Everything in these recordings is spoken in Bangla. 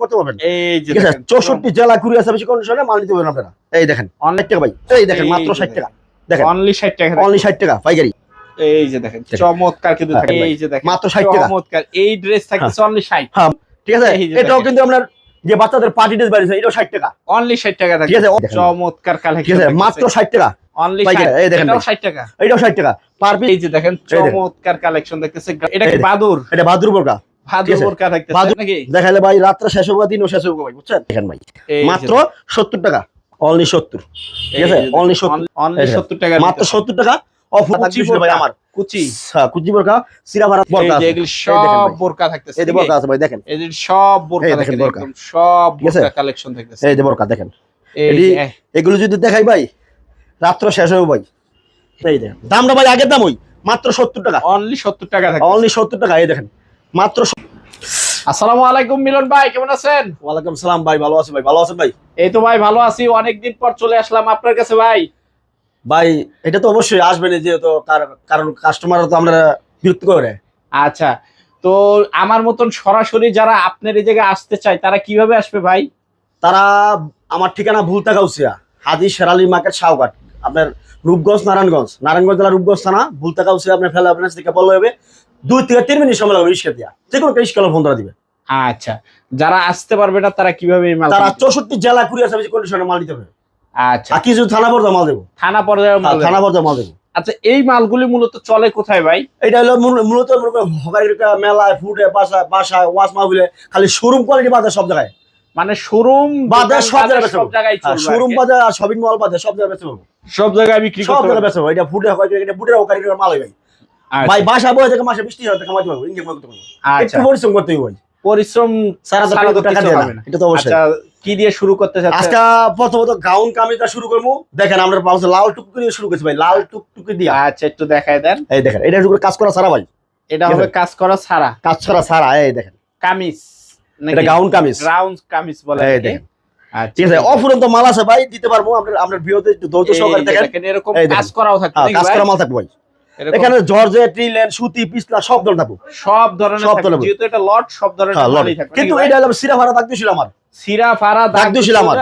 করতে পারবেন। এই যে চৌষট্টি জেলা কুরিয়ার সার্ভিস কন্ডিশনে মাল নিতে পারবেন আপনারা। এই দেখেন অনলাইন টাকা ভাই। এই দেখেন মাত্র ষাট টাকা। দেখেন অনলি 60 টাকা অনলি ষাট টাকা পাইকারি। এই যে দেখেন। চমৎকার কিন্তু থাকে। এই যে দেখেন মাত্র 60 টাকা। চমৎকার। এই ড্রেস থাকতেছে অনলি 60 হ্যাঁ ঠিক আছে? এটাও। কিন্তু আপনার যে বাচ্চাদের পার্টি ড্রেস বাড়িছে এটাও ষাট টাকা। অনলি 60 টাকা থাকে ঠিক আছে। চমৎকার ঠিক আছে মাত্র ষাট টাকা। অনলি পাইকারি, এই দেখেন এটাও ভাই। 60 টাকা। এটাও ষাট টাকা। পার পিস এই যে দেখেন। চমৎকার কালেকশন দেখতেছে। এটা কি বাদুর? এটা বাদুর বোরকা। ভাই রাত্রে শেষ দিনও শেষ ভাই বুঝছেন? দেখেন ভাই। মাত্র সত্তর টাকা অনলি সত্তর। ঠিক আছে? অনলি সত্তর। অনলি এই দেখেন। 70 টাকা মাত্র সত্তর টাকা অফ ভাই আমার। কুচি। হ্যাঁ, কুচি বোরকা সিরা ভাড়া বোরকা আছে। এগুলি সব বোরকা থাকতেছে। এই যে বোরকা আছে ভাই দেখেন। এই যে সব বোরকা দেখেন দেখেন একদম সব বোরকা কালেকশন থাকতেছে। এই যে বোরকা দেখেন। এই এগুলো যদি দেখাই ভাই রাত্র শেষ হবে ভাই। এই দেখেন। দামটা ভাই আগের দাম ওই মাত্র সত্তর টাকা। অনলি 70 টাকা অনলি সত্তর টাকা এই দেখেন। মাত্র আসসালামু আলাইকুম মিলন ভাই কেমন আছেন? ওয়ালাইকুম সালাম ভাই ভালো আছেন ভাই ভালো আছেন ভাই? এই তো ভাই ভালো আছি। অনেকদিন পর চলে আসলাম আপনার কাছে ভাই। ভাই এটা তো অবশ্যই আসবেন যেহেতু কার- কারণ কাস্টমার তো আমরা বিরক্ত করে। আচ্ছা তো আমার মতন সরাসরি যারা আপনার এই জায়গায় আসতে চায় তারা কীভাবে আসবে ভাই? তারা আমার ঠিকানা ভুলতা গাউসিয়া হাজি শেরালি মার্কেট শাহঘাট আপনার রূপগঞ্জ নারায়ণগঞ্জ। নারায়ণগঞ্জ জেলা রূপগঞ্জ থানা ভুলতা গাউসিয়া আপনার ফেলে আপনার থেকে বললে হবে। দুই থেকে তিন মিনিট সময় লাগবে রিক্সা দিয়া। যে কোনো রিক্সা ফোন ধরা দিবে। আচ্ছা যারা আসতে পারবে না তারা কীভাবে মাল তারা? চৌষট্টি জেলা কুরিয়ার সার্ভিস কন্ডিশনে মাল দিতে হবে আচ্ছা। আর কিছু থানা মাল দেবো। থানা পর্যায়ে মাল থানা পর্যন্ত মাল দেবো। আচ্ছা এই মালগুলি মূলত চলে কোথায় ভাই? এটা হলো মূলত হকারির মেলায় ফুটে বাসায় বাসায় ওয়াশ মাহবিলে খালি শোরুম কোয়ালিটি বাজার সব জায়গায়। মানে শোরুম বাজার সব জায়গায় সব জায়গায় শোরুম বাজার আর শপিং মল বাজার সব জায়গায় বেচতে সব জায়গায় বিক্রি সব জায়গায় পারবে। এটা ফুটে এটা হকারির মাল হয় ভাই। ভাই বাসা বয়ে থেকে মাসে বৃষ্টি হাজার টাকা কামাতে পারব ইনকাম করতে পারব। আচ্ছা। একটু পরিশ্রম করতে হবে ভাই। পরিশ্রম সারা তো টাকা না। এটা তো অবশ্যই। আচ্ছা কি দিয়ে শুরু করতে চাচ্ছেন? আজকে প্রথমত গাউন কামিজটা শুরু করব। দেখেন আমরা লাল টুকটুকি দিয়ে শুরু করছি ভাই লাল টুকটুকি দিয়া। আচ্ছা একটু দেখায় দেন। এই দেখেন এটা শুরু কাজ করা সারা ভাই। এটা হবে কাজ করা ছাড়া। কাজ করা সারা এই দেখেন। কামিজ এটা গাউন কামিজ। রাউন্ড কামিজ বলে এই দেখেন। আচ্ছা, ঠিক আছে অফুরন্ত মাল আছে ভাই দিতে পারব। আপনার আপনার ভিডিওতে একটু এই সহকারে দেখেন। এরকম কাজ করাও থাকবে হ্যাঁ, কাজ করা মাল থাকবে ভাই। এখানে জর্জে ট্রিলেন সুতি পিছলা সব ধরনের থাকব। সব ধরনের সব ধরনের। যেহেতু এটা লট সব ধরনের হ্যাঁ, থাকবে। কিন্তু ভাই? এটা হলো সিরা ভাড়া দাগ দিয়েছিল আমার। সিরা ফারা দাগ দিয়েছিল আমার।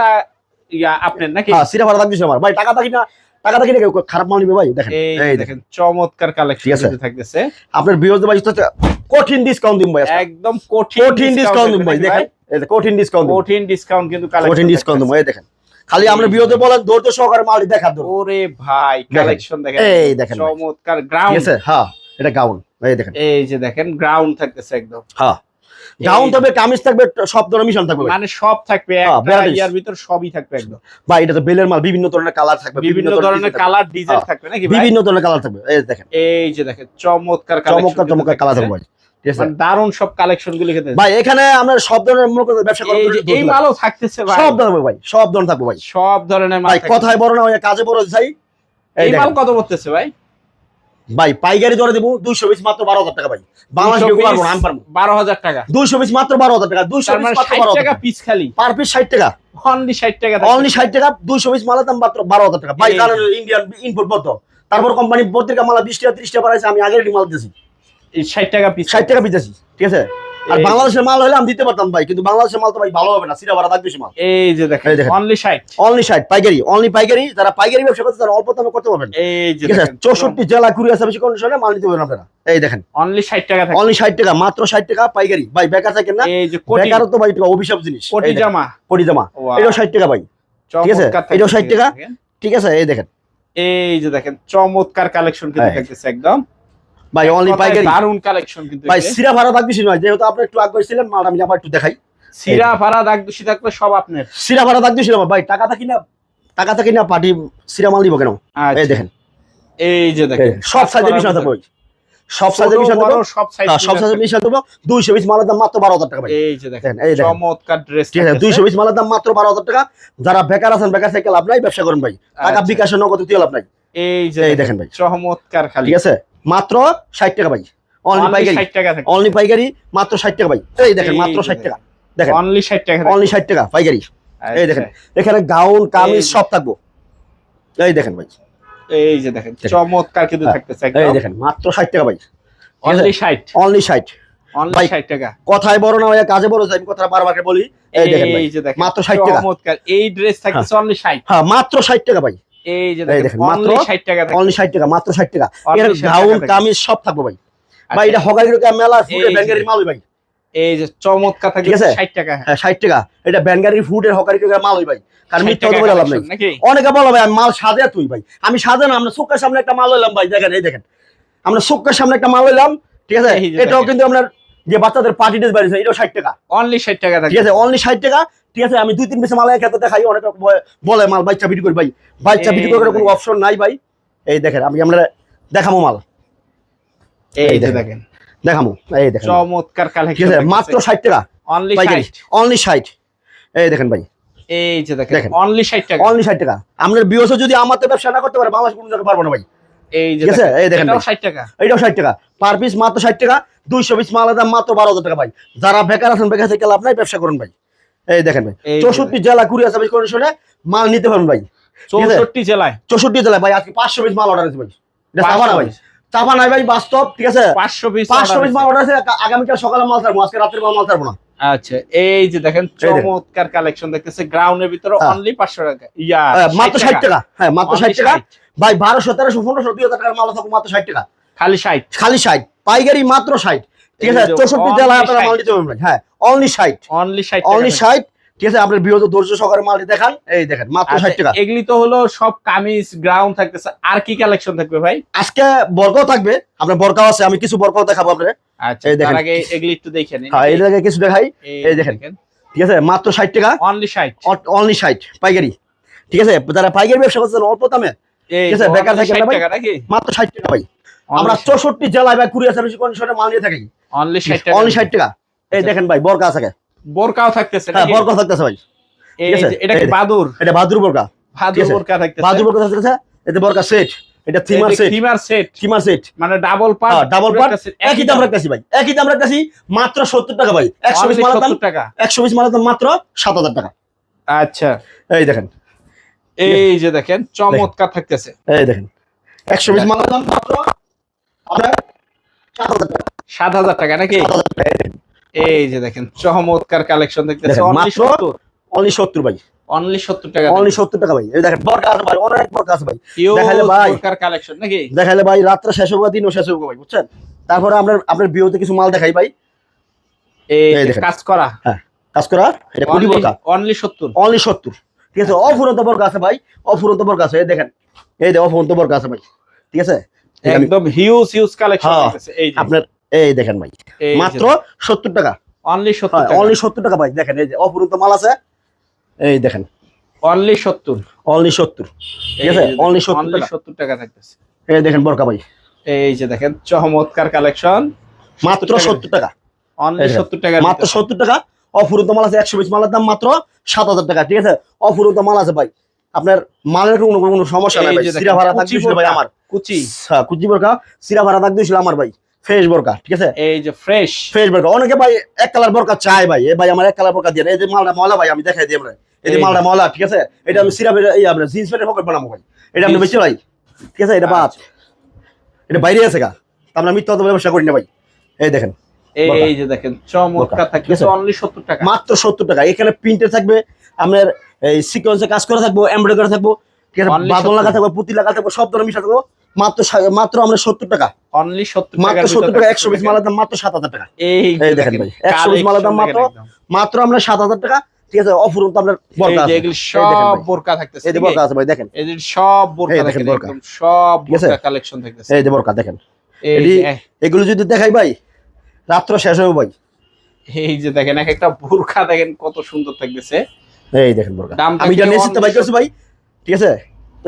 ইয়া আপনার নাকি? হ্যাঁ সিরা ভাড়া দাগ দিয়েছিল আমার। ভাই টাকা থাকি না টাকা থাকি না খারাপ মাল নিবে ভাই দেখেন। এই দেখেন। চমৎকার কালেকশন। থাকতেছে। আপনার ভিডিওতে ভাই তো কঠিন ডিসকাউন্ট দিন ভাই একদম কঠিন কঠিন ডিসকাউন্ট দিন ভাই দেখেন। এই কঠিন ডিসকাউন্ট কঠিন ডিসকাউন্ট কিন্তু কালেকশন কঠিন ডিসকাউন্ট দিন এই দেখেন। খালি আমরা ভিডিওতে বলেন ধৈর্য সহকারে মাল দেখার জন্য। ওরে ভাই কালেকশন দেখেন। এই দেখেন চমৎকার গ্রাউন্ড আছে? হ্যাঁ এটা গাউন এই দেখেন। এই যে দেখেন গ্রাউন্ড থাকতেছে একদম। হ্যাঁ। গাউন থাকবে কামিজ থাকবে সব ধরনের মিশন থাকবে মানে সব থাকবে হ্যাঁ, ইয়ার ভিতর সবই থাকবে একদম। ভাই এটা তো বেলের মাল বিভিন্ন ধরনের কালার থাকবে বিভিন্ন ধরনের কালার ডিজাইন হ্যাঁ, থাকবে নাকি বিভিন্ন ধরনের কালার থাকবে। এই দেখেন। এই যে দেখেন চমৎকার চমৎকার চমৎকার কালার থাকবে ভাই মানে দারুণ সব কালেকশন গুলি ভাই এখানে আমরা সব ধরনের মনে ব্যবসা এই এই মালও থাকতেছে ভাই। সব ধরনের ভাই সব ধরনের থাকবে ভাই। সব ধরনের মাল ভাই কথায় বড় না কাজে বড় চাই এই মাল কত ভাই? ভাই পাইকারি দরে দেবো দুইশো পিস মাত্র বারো হাজার টাকা ভাই। বাংলাদেশ 200 বিক্রি পারব না piece, আমি পারব বারো হাজার টাকা। দুইশো পিস মাত্র বারো হাজার টাকা দুইশো মানে টাকা পিস খালি। পার পিস ষাট টাকা। অনলি ষাট টাকা অনলি ষাট টাকা দুইশো পিস মালের দাম মাত্র বারো হাজার টাকা। ভাই কারণ ইন্ডিয়ান ইনপুট বদ্ধ। তারপর কোম্পানি পত্রিকা মালা বিশ টাকা ত্রিশ টাকা বাড়াইছে আমি আগের মাল দিয়েছি ষাট টাকা পিস ষাট টাকা পিতেছি ঠিক আছে? আর বাংলাদেশের মাল হলে আমি দিতে পারতাম ভাই কিন্তু বাংলাদেশের মাল তো ভাই ভালো হবে না সিরা ভাড়া থাকবে মাল। এই যে দেখেন অনলি ষাট। অনলি ষাট পাইকারি অনলি পাইকারি যারা পাইকারি ব্যবসা করতে তারা অল্প দামে করতে পারবেন। এই যে আছে? চৌষট্টি জেলা কুরিয়ার সার্ভিস কন্ডিশনে মাল নিতে পারবেন আপনারা। এই দেখেন। অনলি ষাট টাকা থাকে। অনলি ষাট টাকা মাত্র ষাট টাকা পাইকারি। ভাই বেকার থাকেন না এই যে কোটি বেকার তো ভাই এটা অভিশাপ জিনিস। কোটি জামা কোটি জামা এটাও ষাট টাকা ভাই ঠিক আছে? চমৎকার 60 টাকা? ঠিক আছে? এই দেখেন। এই যে দেখেন চমৎকার কালেকশন কিন্তু। থাকতেছে একদম। ভাই অনলি পাইকারি। দারুণ কালেকশন কিন্তু ভাই সিরা ভাড়া থাকবে নয় যেহেতু আপনি একটু আগে ছিলেন মাল আমি আবার একটু দেখাই। সিরা ফারা দাগ দোষী থাকলে সব আপনার। সিরা ভাড়া থাকবে ছিলাম ভাই টাকা থাকি না টাকা থাকি না পার্টি সিরা মাল দিব কেন? এই আচ্ছা, দেখেন। এই যে দেখেন সব সাইজের মিশন থাকবে ভাই। সব সাইজের মিশন থাকবে সব সাইজ হ্যাঁ, সব সাইজের মিশন থাকবে দুইশো পিস মালের দাম মাত্র বারো হাজার টাকা ভাই। এই যে দেখেন এই দেখেন। চমৎকার ড্রেস ঠিক আছে দুইশো পিস মালের দাম মাত্র বারো হাজার টাকা। যারা বেকার আছেন বেকার থেকে লাভ নাই ব্যবসা করেন ভাই। টাকা আচ্ছা। বিকাশের নগদ দিয়ে লাভ নাই। এই যে এই দেখেন ভাই। চমৎকার খালি। ঠিক আছে? মাত্র ষাট টাকা ভাই। অনলি পাইকারি। 60 অনলি পাইকারি মাত্র ষাট টাকা ভাই। এই দেখেন মাত্র ষাট টাকা। দেখেন অনলি 60 টাকা অনলি ষাট টাকা পাইকারি। এই দেখেন এখানে গাউন কামিজ সব থাকব। এই দেখেন ভাই। এই যে দেখেন। চমৎকার কিন্তু হ্যাঁ, থাকতেছে এই দেখেন মাত্র ষাট টাকা ভাই। অনলি 60 অনলি ষাট। অনলি ভাই, 60 টাকা। কথায় বড় না ভাইয়া কাজে বড় কথাটা বারবার বলি এই দেখেন ভাই। মাত্র 60 টাকা। চমৎকার। এই ড্রেস থাকতেছে অনলি 60 হ্যাঁ মাত্র 60 টাকা ভাই। এই যে দেখেন মাত্র 60 টাকা অনলি 60 টাকা মাত্র 60 টাকা। এর গাউন কামিজ সব থাকবে ভাই। আচ্ছা, ভাই এটা হকারির মেলা ফুডের এই যে ব্যাঙ্গারির মাল ভাই। এই যে চমৎকার আছে? 60 টাকা হ্যাঁ। 60 টাকা। এটা ফুডের হকারির মাল ভাই। কারণ মিথ্যা কথা বলে লাভ নাই। নাকি? অনেকে বলো ভাই আমি মাল সাজে তুই ভাই। আমি সাজে না আমরা চোখের সামনে একটা মাল হইলাম ভাই দেখেন এই দেখেন। আমরা চোখের সামনে একটা মাল হইলাম ঠিক আছে? এটাও কিন্তু আপনার যে বাচ্চাদের পার্টি ড্রেস বাড়িছে এটাও ষাট টাকা। অনলি 60 টাকা ঠিক আছে? অনলি ষাট টাকা। ঠিক আছে আমি দুই তিন পিস মাল খেতে দেখাই অনেকে বলে- মাল বাচ্চা বিক্রি করি ভাই। বাচ্চা এই বিক্রি করার কোনো অপশন নাই ভাই। এই দেখেন আমি আমরা দেখাবো মাল। এই দেখেন। দেখাবো এই দেখেন। চমৎকার কালেকশন মাত্র ষাট টাকা। অনলি পাইকারি। 60 অনলি ষাট। এই দেখেন ভাই। এই যে দেখেন। অনলি 60 টাকা। অনলি ষাট টাকা। আপনার বিওসে যদি আমার ব্যবসা না করতে পারে বাংলাদেশ কোনো জায়গায় পারব না ভাই। এই যে দেখেন এই দেখেন এটাও 60 টাকা। এটাও ষাট টাকা। পার পিস মাত্র ষাট টাকা। দুইশো পিস মালের দাম মাত্র বারো হাজার টাকা ভাই। যারা বেকার আছেন বেকার থেকে লাভ নাই ব্যবসা করুন ভাই। এই দেখেন ভাই চৌষট্টি জেলা কুড়ি আছে ভাই কন্ডিশনে মাল নিতে পারবেন ভাই। চৌষট্টি জেলায়? চৌষট্টি জেলায় ভাই আজকে পাঁচশো পিস মাল অর্ডার আছে ভাই। এটা 500 ভাই। চাপা নাই ভাই বাস্তব ঠিক আছে? 500 পিস পাঁচশো পিস মাল অর্ডার আছে আগামীকাল সকালে মাল ছাড়বো আজকে রাত্রে মাল ছাড়বো না। আচ্ছা এই যে দেখেন চমৎকার কালেকশন দেখতেছে গ্রাউন্ডের ভিতরে হ্যাঁ। অনলি 500 টাকা। ইয়া হ্যাঁ, 60 মাত্র ষাট টাকা। হ্যাঁ মাত্র ষাট Only টাকা। ভাই টাকার মাল থাকব মাত্র টাকা। খালি 60 খালি ষাট। পাইকারি মাত্র ষাট। ঠিক আছে চৌষট্টি জেলায় আপনারা 60 মাল নিতে পারবেন ভাই। হ্যাঁ অনলি ষাট অনলি 60 অনলি ষাট ঠিক আছে আপনার বৃহৎ ধৈর্য সহকারে মালটি দেখান। এই দেখেন মাত্র ষাট টাকা। আচ্ছা, এগুলি তো হলো সব কামিজ গ্রাউন্ড থাকতেছে। আর কি কালেকশন থাকবে ভাই? আজকে বরকাও থাকবে আপনার বরকাও আছে আমি কিছু বরকাও দেখাবো আপনার আচ্ছা এই দেখেন। তার আগে এগুলি একটু দেখে নিন। হ্যাঁ এই জায়গায় কিছু দেখাই। এই দেখেন। ঠিক আছে মাত্র ষাট টাকা। অনলি 60 অনলি ষাট পাইকারি। ঠিক আছে যারা পাইকারি ব্যবসা করছেন অল্প দামে। ঠিক আছে, বেকার নাকি? মাত্র ষাট টাকা ভাই। আমরা চৌষট্টি জেলায় ভাই কুড়িয়া সার্ভিস কন্ডিশনে মাল নিয়ে থাকি। অনলি 60 টাকা অনলি টাকা। এই আচ্ছা। দেখেন ভাই বরকা আছে বোরকাও থাকতেছে হ্যাঁ বরকা থাকতেছে ভাই। এই এটা কি বাদুর? এটা বাদুর বরকা। বাদুর। বোরকা থাকতেছে। বাদুর বরকা থাকতেছে এতে বরকা সেট। এটা থিমার সেট। থিমার সেট। থিমার সেট। মানে ডাবল পার্ট হ্যাঁ, double একই দাম রাখতেছি ভাই। একই দাম রাখতেছি মাত্র সত্তর টাকা ভাই। একশো পিস দাম টাকা। একশো পিস মালের দাম মাত্র সাত হাজার টাকা। আচ্ছা। এই দেখেন। এই যে দেখেন চমৎকার থাকতেছে। এই দেখেন। একশো মালের দাম মাত্র আপনার সাত হাজার টাকা। সাত হাজার টাকা নাকি? এই যে দেখেন চমৎকার কালেকশন দেখতেছে। অনলি সত্তর। ভাই। অনলি সত্তর টাকা অনলি সত্তর টাকা ভাই। দেখেন বরকা আছে ভাই অনেক বরকা আছে ভাই। দেখালে ভাই। কালেকশন নাকি? দেখালে ভাই রাত্রে শেষ হবে দিনও শেষ হবে ভাই বুঝছেন? তারপরে আপনার আপনার বিয়েতে কিছু মাল দেখাই ভাই। এই। কাজ করা। কাজ করা এটা কুড়ি বরকা। অনলি সত্তর। অনলি সত্তর। ঠিক আছে অফুরন্ত বরকা আছে ভাই অফুরন্ত বরকা আছে। এই দেখেন এই দেখো অফুরন্ত বরকা আছে ভাই। ঠিক আছে? একদম হিউজ হিউজ কালেকশন হ্যাঁ, এই আপনার এই দেখেন ভাই মাত্র সত্তর টাকা। অনলি সত্তর অনলি সত্তর টাকা ভাই দেখেন এই যে অফুরন্ত মাল আছে। এই দেখেন অনলি সত্তর। অনলি সত্তর ঠিক আছে? অনলি সত্তর সত্তর টাকা থাকতেছে। এই দেখেন বরকা ভাই। এই যে দেখেন চমৎকার কালেকশন। মাত্র সত্তর টাকা। অনলি সত্তর টাকা মাত্র সত্তর টাকা অফুরন্ত মাল আছে একশো পিস মালের দাম মাত্র সাত হাজার টাকা ঠিক আছে? অফুরন্ত মাল আছে ভাই। আপনার মালের কোনো কোনো সমস্যা নাই সিরা ভাড়া ভাই। আমার। কুচি। হ্যাঁ, কুচি বরকা সিরা ভাড়া থাক দিয়েছিল আমার ভাই। ফ্রেশ বরকা ঠিক আছে? এই যে ফ্রেশ ফ্রেশ বরকা অনেকে ভাই এক কালার বরকা চায় ভাই। ভাই আমার এক কালার বরকা দিয়ে এই যে মালটা ভাই আমি দেখাই দিই আমরা এই যে মালটা ঠিক আছে? এটা আমি সিরা এই জিন্স প্যান্টের পকেট বানাবো ভাই। এটা আপনি বেশি ভাই। ঠিক আছে? এটা বাদ। এটা বাইরে আছে গা। আমরা মিথ্যা কথা ব্যবসা করি না ভাই। এই দেখেন এই যে দেখেন চমৎকার? অনলি সত্তর টাকা। মাত্র সত্তর টাকা। এখানে প্রিন্টে থাকবে আপনার এই সিকোয়েন্সে কাজ করা থাকব এমব্রয়ডারি করা থাকব ঠিক আছে? বাদল লাগা থাকব পুঁতি লাগা থাকব সব ধরনের মিশা থাকব। মাত্র মাত্র আমরা সত্তর টাকা। অনলি সত্তর মাত্র সত্তর টাকা একশো পিস মালের দাম মাত্র সাত হাজার টাকা। এই দেখেন ভাই, 100 পিস মালের দাম মাত্র মাত্র আমরা সাত হাজার টাকা ঠিক আছে অফুরন্ত আপনার এই আছে। এগুলি সব বোরকা থাকতেছে এই যে নাকি? আছে? ভাই দেখেন। এই যে সব বোরকা দেখেন দেখেন একদম সব বোরকা কালেকশন থাকতেছে। এই যে বরকা দেখেন। এগুলো যদি দেখাই ভাই রাত্র শেষ হবে ভাই। এই যে দেখেন এক একটা বোরকা দেখেন কত সুন্দর থাকতেছে। এই দেখেন বরকা। আমি ভাই করছি ভাই ঠিক আছে?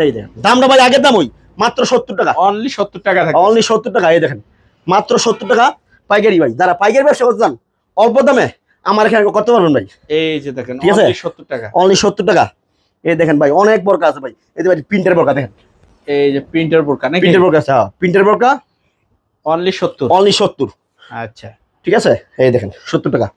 এই দেখেন। দামটা ভাই আগের দাম ওই মাত্র সত্তর টাকা। অনলি সত্তর টাকা থাকে অনলি সত্তর টাকা এই দেখেন। মাত্র সত্তর টাকা পাইকারি ভাই। যারা পাইকারি ব্যবসা করতে চান অল্প দামে আমার এখানে করতে পারবেন ভাই। এই যে দেখেন ঠিক আছে? সত্তর টাকা। অনলি সত্তর টাকা। এই দেখেন ভাই অনেক বরকা আছে ভাই। এই যে ভাই প্রিন্টের বরকা দেখেন। এই যে প্রিন্টের বোরকা নাকি? প্রিন্টের বরকা আছে হ্যাঁ। প্রিন্টের বরকা। অনলি সত্তর। অনলি সত্তর। আচ্ছা। ঠিক আছে? এই দেখেন সত্তর টাকা।